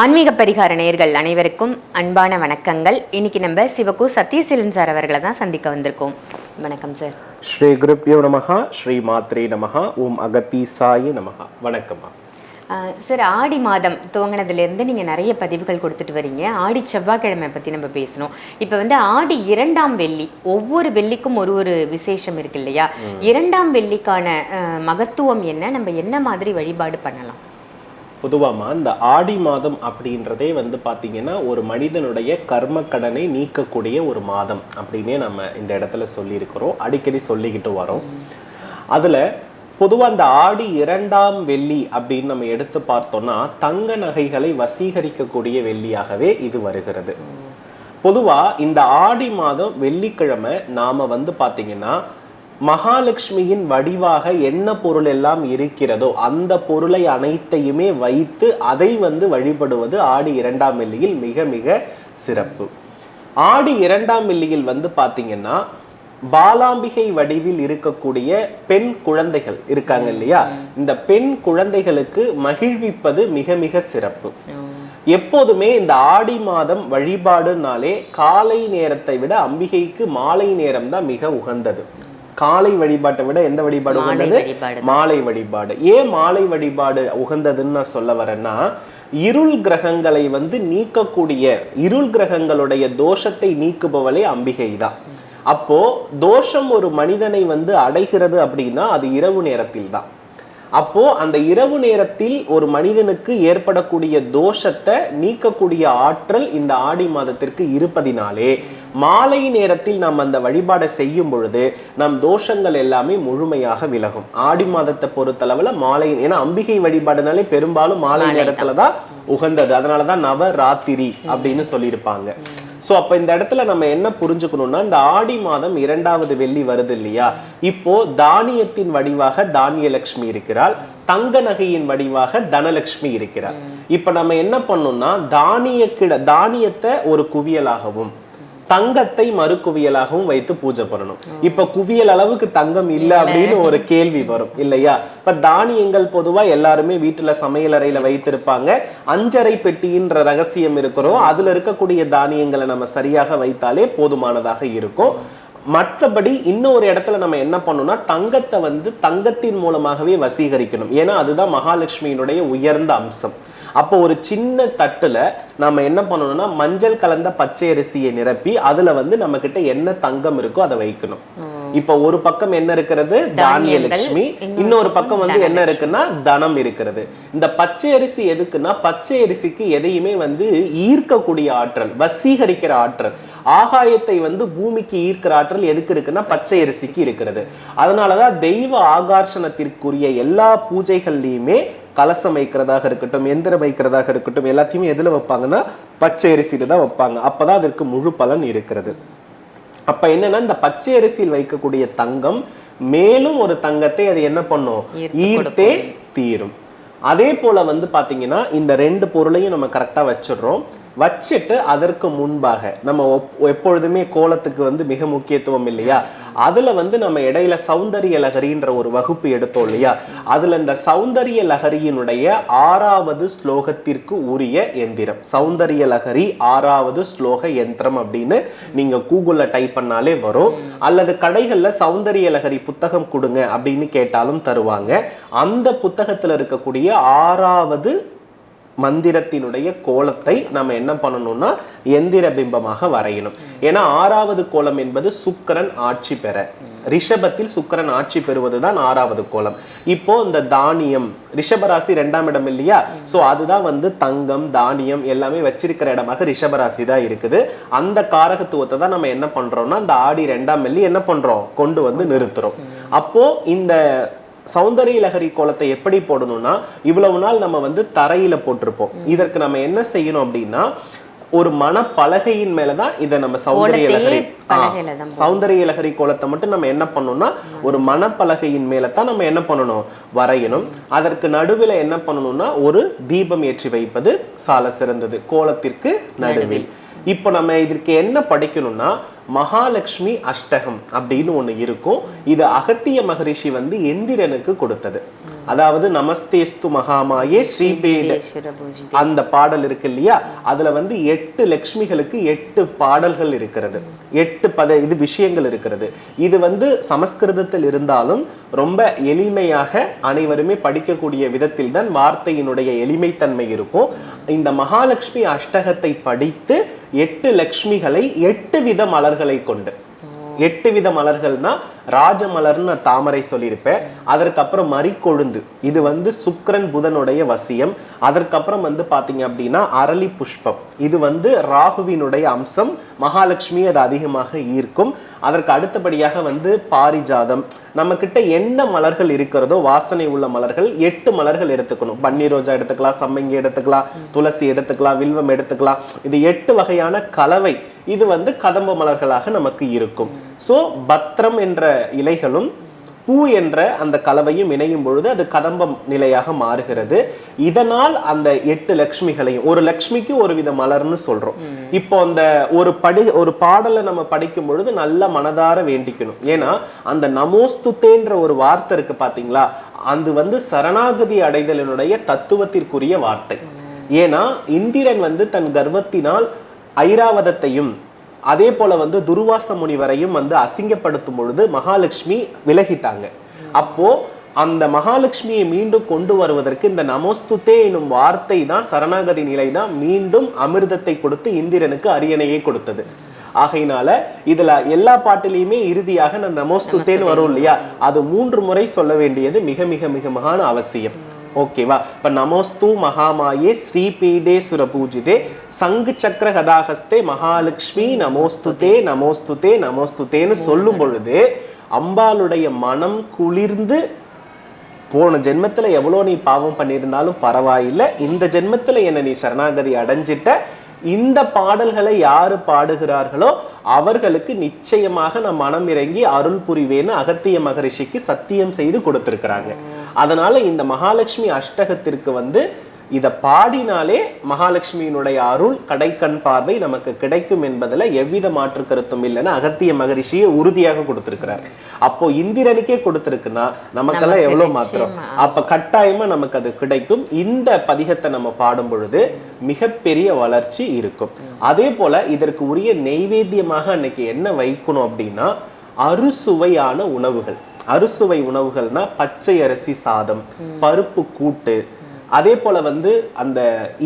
ஆன்மீக பரிகார நேயர்கள் அனைவருக்கும் அன்பான வணக்கங்கள். இன்னைக்கு நம்ம சிவகு சத்யசீலன் சார் அவர்களை தான் சந்திக்க வந்திருக்கோம். வணக்கம் சார். ஸ்ரீ குருப்பியோ நமஹா ஸ்ரீ மாத்ரே நமஹா ஓம் அகத்தீசாய நமஹா. வணக்கம்மா. ஆஹ் சார் ஆடி மாதம் துவங்கினதுலேருந்து நீங்கள் நிறைய பதிவுகள் கொடுத்துட்டு வரீங்க. ஆடி செவ்வாய்க்கிழமை பற்றி நம்ம பேசணும். இப்போ வந்து ஆடி இரண்டாம் வெள்ளி ஒவ்வொரு வெள்ளிக்கும் ஒரு ஒரு விசேஷம் இருக்கு இல்லையா? இரண்டாம் வெள்ளிக்கான மகத்துவம் என்ன? நம்ம என்ன மாதிரி வழிபாடு பண்ணலாம்? பொதுவாமா இந்த ஆடி மாதம் அப்படின்றதே வந்து பார்த்தீங்கன்னா ஒரு மனிதனுடைய கர்ம கடனை நீக்கக்கூடிய ஒரு மாதம் அப்படின்னே நம்ம இந்த இடத்துல சொல்லியிருக்கிறோம். அடிக்கடி சொல்லிக்கிட்டு வரோம். அதுல பொதுவா அந்த ஆடி இரண்டாம் வெள்ளி அப்படின்னு நம்ம எடுத்து பார்த்தோம்னா தங்க நகைகளை வசீகரிக்கக்கூடிய வெள்ளியாகவே இது வருகிறது. பொதுவா இந்த ஆடி மாதம் வெள்ளிக்கிழமை நாம வந்து பார்த்தீங்கன்னா மகாலட்சுமியின் வடிவாக என்ன பொருள் எல்லாம் இருக்கிறதோ அந்த பொருளை அனைத்தையுமே வைத்து அதை வந்து வழிபடுவது ஆடி இரண்டாம் வெள்ளியில் மிக மிக சிறப்பு. ஆடி இரண்டாம் வெள்ளியில் வந்து பார்த்தீங்கன்னா பாலாம்பிகை வடிவில் இருக்கக்கூடிய பெண் குழந்தைகள் இருக்காங்க இல்லையா? இந்த பெண் குழந்தைகளுக்கு மகிழ்விப்பது மிக மிக சிறப்பு. எப்போதுமே இந்த ஆடி மாதம் வழிபாடுனாலே காலை நேரத்தை விட அம்பிகைக்கு மாலை நேரம் தான் மிக உகந்தது. காலை வழிபாட்டை விட எந்த வழிபாடு உகந்தது? மாலை வழிபாடு. ஏன் மாலை வழிபாடு உகந்ததுன்னு நான் சொல்ல வரேன்னா இருள் கிரகங்களை வந்து நீக்கக்கூடிய இருள் கிரகங்களுடைய தோஷத்தை நீக்குபவளே அம்பிகை தான் அப்போ தோஷம் ஒரு மனிதனை வந்து அடைகிறது அப்படின்னா அது இரவு நேரத்தில் தான் அப்போ அந்த இரவு நேரத்தில் ஒரு மனிதனுக்கு ஏற்படக்கூடிய தோஷத்தை நீக்கக்கூடிய ஆற்றல் இந்த ஆடி மாதத்திற்கு இருப்பதினாலே மாலை நேரத்தில் நாம் அந்த வழிபாடை செய்யும் பொழுது நம் தோஷங்கள் எல்லாமே முழுமையாக விலகும். ஆடி மாதத்தை பொறுத்தளவுல மாலை ஏன்னா அம்பிகை வழிபாடுனாலே பெரும்பாலும் மாலை நேரத்துல தான் உகந்தது. அதனாலதான் நவராத்திரி அப்படின்னு சொல்லியிருப்பாங்க. சோ அப்ப இந்த இடத்துல நம்ம என்ன புரிஞ்சுக்கணும்னா இந்த ஆடி மாதம் இரண்டாவது வெள்ளி வருது இல்லையா? இப்போ தானியத்தின் வடிவாக தானியலட்சுமி இருக்கிறாள் தங்க நகையின் வடிவாக தனலட்சுமி இருக்கிறார் இப்ப நம்ம என்ன பண்ணோம்னா தானிய கிட தானியத்தை ஒரு குவியலாகவும் தங்கத்தை மறு குவியலாகவும் வைத்து பூஜை பண்ணணும் இப்ப குவியல் அளவுக்கு தங்கம் இல்ல அப்படின்னு ஒரு கேள்வி வரும் இல்லையா? இப்ப தானியங்கள் பொதுவா எல்லாருமே வீட்டுல சமையலறையில வைத்திருப்பாங்க. அஞ்சரை பெட்டின்ற ரகசியம் இருக்கிறோம் அதுல இருக்கக்கூடிய தானியங்களை நம்ம சரியாக வைத்தாலே போதுமானதாக இருக்கும். மற்றபடி இன்னொரு இடத்துல நம்ம என்ன பண்ணணும்னா தங்கத்தை வந்து தங்கத்தின் மூலமாகவே வசீகரிக்கணும். ஏன்னா அதுதான் மகாலட்சுமியினுடைய உயர்ந்த அம்சம். அப்போ ஒரு சின்ன தட்டுல நாம என்ன பண்ணணும்னா மஞ்சள் கலந்த பச்சை அரிசியை நிரப்பி அதுல வந்து நம்ம கிட்ட என்ன தங்கம் இருக்கோ அதை வைக்கணும். இப்ப ஒரு பக்கம் என்ன இருக்கிறது? தானியலட்சுமி. இன்னொரு பக்கம் வந்து என்ன இருக்குன்னா தனம் இருக்கிறது. இந்த பச்சை அரிசி எதுக்குன்னா பச்சை அரிசிக்கு எதையுமே வந்து ஈர்க்கக்கூடிய ஆற்றல் வசீகரிக்கிற ஆற்றல். ஆகாயத்தை வந்து பூமிக்கு ஈர்க்கிற ஆற்றல் எதுக்கு இருக்குன்னா பச்சை அரிசிக்கு இருக்கிறது. அதனாலதான் தெய்வ ஆகர்ஷணத்திற்குரிய எல்லா பூஜைகள்லயுமே கலசம் வைக்கிறதாக இருக்கட்டும் எந்திரம் வைக்கிறதாக இருக்கட்டும் எல்லாத்தையுமே எதுல வைப்பாங்கன்னா பச்சை அரிசியில தான் வைப்பாங்க. அப்பதான் அதற்கு முழு பலன் இருக்கிறது. அப்ப என்னன்னா இந்த பச்சை அரிசியில் வைக்கக்கூடிய தங்கம் மேலும் ஒரு தங்கத்தை அது என்ன பண்ணும்? ஈர்த்து ஈர்த்தே தீரும். அதே போல வந்து பாத்தீங்கன்னா இந்த ரெண்டு பொருளையும் நம்ம கரெக்டா வச்சிடுறோம். வச்சுட்டு அதற்கு முன்பாக நம்ம ஒப்- எப்பொழுதுமே கோலத்துக்கு வந்து மிக முக்கியத்துவம் இல்லையா? அதுல வந்து நம்ம இடையில சௌந்தரிய லகரின்ற ஒரு வகுப்பு எடுத்தோம் இல்லையா? அதுல இந்த சௌந்தரிய லகரியினுடைய ஆறாவது ஸ்லோகத்திற்கு உரிய எந்திரம். சௌந்தரிய லகரி ஆறாவது ஸ்லோக யந்திரம் அப்படின்னு நீங்க கூகுள்ல டைப் பண்ணாலே வரும். அல்லது கடைகள்ல சௌந்தரிய லகரி புத்தகம் கொடுங்க அப்படின்னு கேட்டாலும் தருவாங்க. அந்த புத்தகத்துல இருக்கக்கூடிய ஆறாவது மந்திரத்தினுடைய கோலத்தை நம்ம என்ன பண்ணணும்னா எந்திர பிம்பமாக வரையணும். ஏன்னா ஆறாவது கோலம் என்பது சுக்கரன் ஆட்சி பெற. ரிஷபத்தில் சுக்கரன் ஆட்சி பெறுவதுதான் ஆறாவது கோலம். இப்போ இந்த தானியம் ரிஷபராசி ரெண்டாம் இடம் இல்லையா? சோ அதுதான் வந்து தங்கம் தானியம் எல்லாமே வச்சிருக்கிற இடமாக ரிஷபராசி தான் இருக்குது. அந்த காரகத்துவத்தை தான் நம்ம என்ன பண்றோம்னா இந்த ஆடி ரெண்டாம் வெள்ளி என்ன பண்றோம்? கொண்டு வந்து நிறுத்துறோம். அப்போ இந்த சௌந்தரிய லகரி கோலத்தை எப்படி போடணும்னா இவ்வளவு நாள் நம்ம வந்து தரையில போட்டிருப்போம். இதற்கு நம்ம என்ன செய்யணும் அப்படின்னா ஒரு மனப்பலகையின் மேலதான் இதை நம்ம சௌந்தரிய லகரி சௌந்தரிய லகரி கோலத்தை மட்டும் நம்ம என்ன பண்ணணும்னா ஒரு மனப்பலகையின் மேல தான் நம்ம என்ன பண்ணணும்? வரையணும். அதற்கு நடுவில் என்ன பண்ணணும்னா ஒரு தீபம் ஏற்றி வைப்பது சால சிறந்தது கோலத்திற்கு நடுவில். இப்போ நம்ம இதற்கு என்ன படிக்கணும்னா மகாலட்சுமி அஷ்டகம் அப்படின்னு ஒன்று இருக்கும். இது அகத்திய மகரிஷி வந்து எந்திரனுக்கு கொடுத்தது. அதாவது நமஸ்தேஸ்து மகாமாயே ஸ்ரீபீட அந்த பாடல் இருக்கு இல்லையா? அதுல வந்து எட்டு லக்ஷ்மிகளுக்கு எட்டு பாடல்கள் இருக்கிறது. எட்டு பத இது விஷயங்கள் இருக்கிறது. இது வந்து சமஸ்கிருதத்தில் இருந்தாலும் ரொம்ப எளிமையாக அனைவருமே படிக்கக்கூடிய விதத்தில் தான் வார்த்தையினுடைய எளிமைத்தன்மை இருக்கும். இந்த மகாலட்சுமி அஷ்டகத்தை படித்து எட்டு லக்ஷ்மிகளை எட்டு வித மலர்களை கொண்டு எட்டு வித மலர்கள்னா ராஜமலர்னு நான் தாமரை சொல்லியிருப்பேன். அதற்கப்புறம் மறிக்கொழுந்து. இது வந்து சுக்கிரன் புதனுடைய வசியம். அதற்கப்புறம் வந்து பாத்தீங்க அப்படின்னா அரளி புஷ்பம். இது வந்து ராகுவினுடைய அம்சம். மகாலட்சுமி அது அதிகமாக ஈர்க்கும். அதற்கு அடுத்தபடியாக வந்து பாரிஜாதம். நம்ம கிட்ட என்ன மலர்கள் இருக்கிறதோ வாசனை உள்ள மலர்கள் எட்டு மலர்கள் எடுத்துக்கணும். பன்னீர் ரோஜா எடுத்துக்கலாம் சம்மங்கி எடுத்துக்கலாம் துளசி எடுத்துக்கலாம் வில்வம் எடுத்துக்கலாம். இது எட்டு வகையான கலவை. இது வந்து கதம்ப மலர்களாக நமக்கு இருக்கும். ஸோ பத்திரம் என்ற இலைகளும் பூ என்ற அந்த கலவையும் இணையும் பொழுது அது கதம்பம் நிலையாக மாறுகிறது. இதனால் அந்த எட்டு லக்ஷ்மிகளையும் ஒரு லக்ஷ்மிக்கு ஒரு வித மலர்னு சொல்றோம். இப்போ அந்த ஒரு படி ஒரு பாடலை நம்ம படிக்கும் பொழுது நல்ல மனதார வேண்டிக்கணும். ஏன்னா அந்த நமோஸ்துத்தேன்ற ஒரு வார்த்தை இருக்கு பாத்தீங்களா? அது வந்து சரணாகதி அடைதலினுடைய தத்துவத்திற்குரிய வார்த்தை. ஏன்னா இந்திரன் வந்து தன் கர்வத்தினால் ஐராவதத்தையும் அதே போல வந்து துர்வாச முனிவரையும் வந்து அசிங்கப்படுத்தும் பொழுது மகாலட்சுமி விலகிட்டாங்க. அப்போ அந்த மகாலட்சுமியை மீண்டும் கொண்டு வருவதற்கு இந்த நமோஸ்துதே எனும் வார்த்தை தான் சரணாகதி நிலை தான் மீண்டும் அமிர்தத்தை கொடுத்து இந்திரனுக்கு அரியணையை கொடுத்தது. ஆகையினால இதுல எல்லா பாட்டிலையுமே இறுதியாக நான் நமோஸ்துதேன்னு வரும் இல்லையா? அது மூன்று முறை சொல்ல வேண்டியது மிக மிக மிக மகான அவசியம். ஓகேவா இப்போ நமோஸ்து மகாமாயே ஸ்ரீபீடே சுரபூஜிதே. சங்கு சக்கர கதாகஸ்தே மகாலட்சுமி நமோஸ்துதே நமோஸ்துதே நமோஸ்துதேன்னு சொல்லும் பொழுது அம்பாளுடைய மனம் குளிர்ந்து போன ஜென்மத்தில் எவ்வளோ நீ பாவம் பண்ணியிருந்தாலும் பரவாயில்லை. இந்த ஜென்மத்தில் என்னை நீ சரணாகதி அடைஞ்சிட்ட. இந்த பாடல்களை யாரு பாடுகிறார்களோ அவர்களுக்கு நிச்சயமாக நான் மனம் இறங்கி அருள் புரிவேன்னு அகத்திய மகரிஷிக்கு சத்தியம் செய்து கொடுத்திருக்கிறாங்க. அதனால இந்த மகாலட்சுமி அஷ்டகத்திற்கு வந்து இத பாடினாலே மகாலட்சுமியினுடைய அருள் கடைக்கண் பார்வை நமக்கு கிடைக்கும் என்பதுல எவ்வித மாற்று கருத்தும் இல்லைன்னு அகத்திய மகரிஷியை உறுதியாக கொடுத்திருக்கிறார். அப்போ இந்திரனுக்கே கொடுத்திருக்குன்னா நமக்கெல்லாம் எவ்வளவு மாத்திரம்? அப்ப கட்டாயமா நமக்கு அது கிடைக்கும். இந்த பதிகத்தை நம்ம பாடும் பொழுது மிகப்பெரிய வளர்ச்சி இருக்கும். அதே போல இதற்கு உரிய நெய்வேத்தியமாக அன்னைக்கு என்ன வைக்கணும் அப்படின்னா அறுசுவையான உணவுகள். அறுசுவை உணவுகள்னா பச்சை அரிசி சாதம் பருப்பு கூட்டு அதே போல வந்து அந்த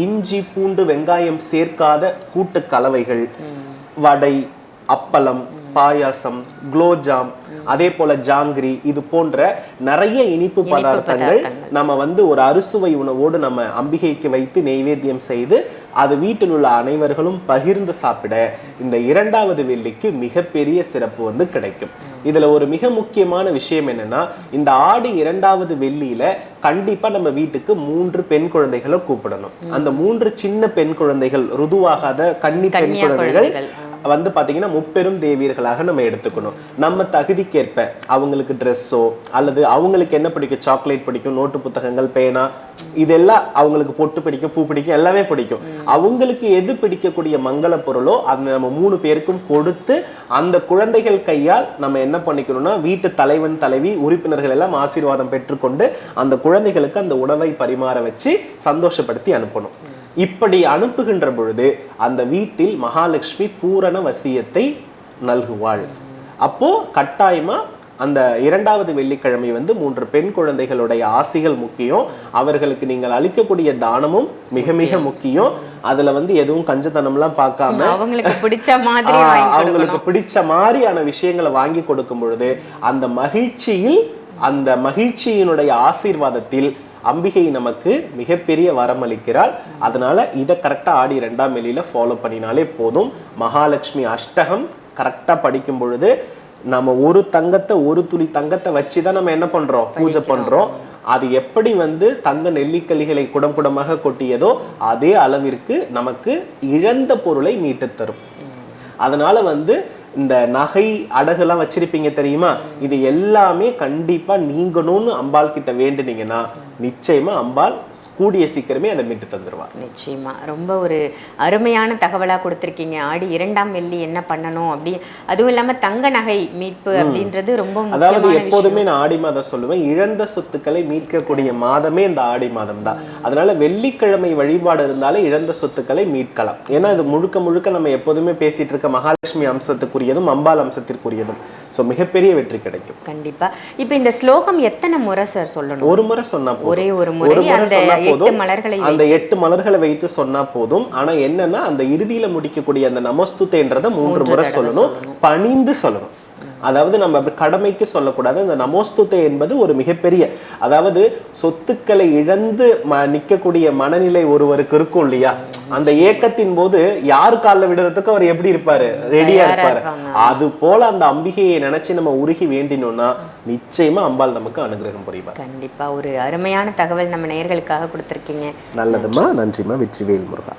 இஞ்சி பூண்டு வெங்காயம் சேர்க்காத கூட்டு கலவைகள் வடை அப்பளம் பாயாசம் குலோஜாம் அதே போல ஜாங்கிரி இது போன்ற நிறைய இனிப்பு பதார்த்தங்கள் நம்ம வந்து ஒரு அறுசுவை உணவோடு நம்ம அம்பிகைக்கு வைத்து நெய்வேத்தியம் செய்து அது வீட்டில் உள்ள அனைவர்களும் பகிர்ந்து சாப்பிட இந்த இரண்டாவது வெள்ளிக்கு மிகப்பெரிய சிறப்பு வந்து கிடைக்கும். இதுல ஒரு மிக முக்கியமான விஷயம் என்னன்னா இந்த ஆடி இரண்டாவது வெள்ளியில கண்டிப்பா நம்ம வீட்டுக்கு மூன்று பெண் குழந்தைகளை கூப்பிடணும். அந்த மூன்று சின்ன பெண் குழந்தைகள் ருதுவாகாத கன்னி பெண் குழந்தைகள். வந்து பார்த்தீங்கன்னா முப்பெரும் தேவியர்களாக நம்ம எடுத்துக்கணும். நம்ம தகுதிக்கேற்ப அவங்களுக்கு ட்ரெஸ்ஸோ அல்லது அவங்களுக்கு என்ன பிடிக்கும்? சாக்லேட் பிடிக்கும் நோட்டு புத்தகங்கள் பேனா இதெல்லாம் அவங்களுக்கு பொட்டு பிடிக்கும் பூ பிடிக்கும் எல்லாமே பிடிக்கும். அவங்களுக்கு எது பிடிக்கக்கூடிய மங்கள பொருளோ அந்த நம்ம மூணு பேருக்கும் கொடுத்து அந்த குழந்தைகள் கையால் நம்ம என்ன பண்ணிக்கணும்னா வீட்டு தலைவன் தலைவி உறுப்பினர்கள் எல்லாம் ஆசீர்வாதம் பெற்றுக்கொண்டு அந்த குழந்தைகளுக்கு அந்த உணவை பரிமாற வச்சு சந்தோஷப்படுத்தி அனுப்பணும். இப்படி அனுப்புகின்ற பொழுது அந்த வீட்டில் மகாலட்சுமி பூரண வசியத்தை நல்குவாள். அப்போ கட்டாயமா அந்த இரண்டாவது வெள்ளிக்கிழமை வந்து மூன்று பெண் குழந்தைகளுடைய ஆசிகள் முக்கியம். அவர்களுக்கு நீங்கள் அளிக்கக்கூடிய தானமும் மிக மிக முக்கியம். அதுல வந்து எதுவும் கஞ்சத்தனம்லாம் பார்க்காம அவங்களுக்கு பிடிச்ச மாதிரி அவங்களுக்கு பிடிச்ச மாதிரியான விஷயங்களை வாங்கி கொடுக்கும் பொழுது அந்த மகிழ்ச்சியில் அந்த மகிழ்ச்சியினுடைய ஆசீர்வாதத்தில் அம்பிகை நமக்கு மிகப்பெரிய வரம் அளிக்கிறாள் அதனால இதை கரெக்டா ஆடி ரெண்டாம் வெளியில ஃபாலோ பண்ணினாலே போதும். மகாலட்சுமி அஷ்டகம் கரெக்டா படிக்கும் பொழுது நம்ம ஒரு தங்கத்தை ஒரு துளி தங்கத்தை வச்சு தான் நம்ம என்ன பண்றோம்? பூஜை பண்றோம். அது எப்படி வந்து தங்க நெல்லிக்கல்லிகளை குடம் குடமாக கொட்டியதோ அதே அளவிற்கு நமக்கு இழந்த பொருளை மீட்டுத் தரும். அதனால வந்து இந்த நகை அடகுலாம் வச்சிருப்பீங்க தெரியுமா? இது எல்லாமே கண்டிப்பா நீங்கணும்னு அம்பாள் கிட்ட வேண்டுனீங்கன்னா நிச்சயமா அம்பாள் கூடிய சீக்கிரமே அதை மீட்டு தந்துருவார் நிச்சயமா. ரொம்ப ஒரு அருமையான தகவலா கொடுத்துருக்கீங்க. ஆடி இரண்டாம் வெள்ளி என்ன பண்ணணும் அப்படி அதுவும் இல்லாம தங்க நகை மீட்பு அப்படின்றது ரொம்ப அதாவது எப்போதுமே நான் ஆடி மாதம் சொல்லுவேன் இழந்த சொத்துக்களை மீட்கக்கூடிய மாதமே இந்த ஆடி மாதம் தான். அதனால வெள்ளிக்கிழமை வழிபாடு இருந்தாலே இழந்த சொத்துக்களை மீட்கலாம். ஏன்னா இது முழுக்க முழுக்க நம்ம எப்போதுமே பேசிட்டு இருக்க மகாலட்சுமி அம்சத்துக்குரியதும் அம்பாள் அம்சத்திற்குரியதும். ஸோ மிகப்பெரிய வெற்றி கிடைக்கும். கண்டிப்பா. இப்ப இந்த ஸ்லோகம் எத்தனை முறை சார் சொல்லணும்? ஒரு முறை சொன்னா போதும் ஒரே ஒரு முறை அந்த எட்டு மலர்களை அந்த எட்டு மலர்களை வைத்து சொன்னா போதும். ஆனா என்னன்னா அந்த இறுதியில முடிக்கக்கூடிய அந்த நமஸ்துதேன்றத மூன்று முறை சொல்லணும். பணிந்து சொல்லணும். அதாவது நம்ம கடமைக்கு சொல்லக்கூடாது. அந்த நமோஸ்துதே என்பது ஒரு மிகப்பெரிய அதாவது சொத்துக்களை இழந்து ம நிக்கக்கூடிய மனநிலை ஒருவருக்கு இருக்கும் இல்லையா? அந்த ஏக்கத்தின் போது யார் காலில் விடுறதுக்கு அவர் எப்படி இருப்பாரு? ரெடியா இருப்பாரு. அது போல அந்த அம்பிகையை நினைச்சு நம்ம உருகி வேண்டினோம்னா நிச்சயமா அம்பாள் நமக்கு அனுகிரகம் புரிவார் கண்டிப்பா. ஒரு அருமையான தகவல் நம்ம நேயர்களுக்காக கொடுத்துருக்கீங்க. நல்லதுமா? நன்றிமா? வெற்றிவேல் முருகா.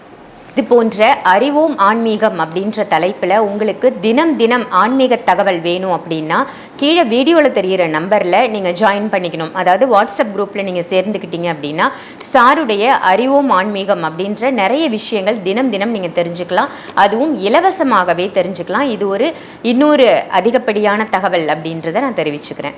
இது போன்ற அறிவோம் ஆன்மீகம் அப்படின்ற தலைப்பில் உங்களுக்கு தினம் தினம் ஆன்மீக தகவல் வேணும் அப்படின்னா கீழே வீடியோவில் தெரிகிற நம்பரில் நீங்கள் ஜாயின் பண்ணிக்கணும். அதாவது வாட்ஸ்அப் குரூப்பில் நீங்கள் சேர்ந்துக்கிட்டீங்க அப்படின்னா சாருடைய அறிவோம் ஆன்மீகம் அப்படின்ற நிறைய விஷயங்கள் தினம் தினம் நீங்கள் தெரிஞ்சுக்கலாம். அதுவும் இலவசமாகவே தெரிஞ்சுக்கலாம். இது ஒரு இன்னொரு அதிகப்படியான தகவல் அப்படின்றத நான் தெரிவிச்சுக்கிறேன்.